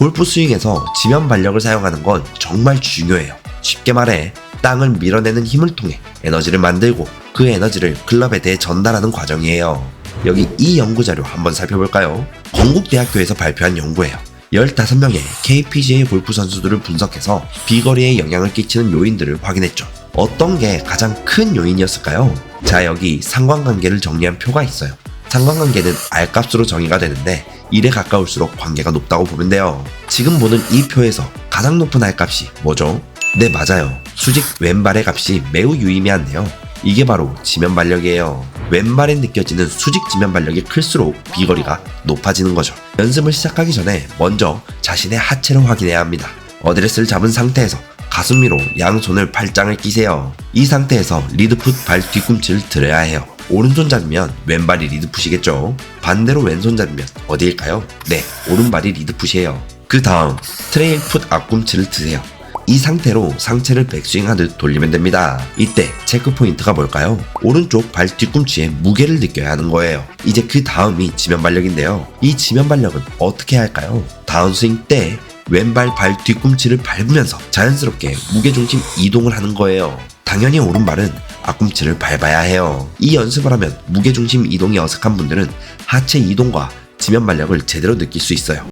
골프 스윙에서 지면 발력을 사용하는 건 정말 중요해요. 쉽게 말해 땅을 밀어내는 힘을 통해 에너지를 만들고 그 에너지를 클럽에 대해 전달하는 과정이에요. 여기 이 연구 자료 한번 살펴볼까요? 건국대학교에서 발표한 연구예요. 15명의 KPGA 골프 선수들을 분석해서 비거리에 영향을 끼치는 요인들을 확인했죠. 어떤 게 가장 큰 요인이었을까요? 자, 여기 상관관계를 정리한 표가 있어요. 상관관계는 R값으로 정의가 되는데 1에 가까울수록 관계가 높다고 보면 돼요. 지금 보는 이 표에서 가장 높은 R값이 뭐죠? 네, 맞아요. 수직 왼발의 값이 매우 유의미한데요. 이게 바로 지면 발력이에요. 왼발에 느껴지는 수직 지면 발력이 클수록 비거리가 높아지는 거죠. 연습을 시작하기 전에 먼저 자신의 하체를 확인해야 합니다. 어드레스를 잡은 상태에서 가슴 위로 양손을 팔짱을 끼세요. 이 상태에서 리드풋 발 뒤꿈치를 들어야 해요. 오른손 잡으면 왼발이 리드풋이겠죠. 반대로 왼손 잡으면 어디일까요? 네, 오른발이 리드풋이에요. 그 다음 트레일 풋 앞꿈치를 드세요. 이 상태로 상체를 백스윙하듯 돌리면 됩니다. 이때 체크 포인트가 뭘까요? 오른쪽 발 뒤꿈치에 무게를 느껴야 하는 거예요. 이제 그 다음이 지면 발력인데요. 이 지면 발력은 어떻게 할까요? 다운스윙 때 왼발 발 뒤꿈치를 밟으면서 자연스럽게 무게중심 이동을 하는 거예요. 당연히 오른발은 앞꿈치를 밟아야 해요. 이 연습을 하면 무게중심 이동이 어색한 분들은 하체 이동과 지면 발력을 제대로 느낄 수 있어요.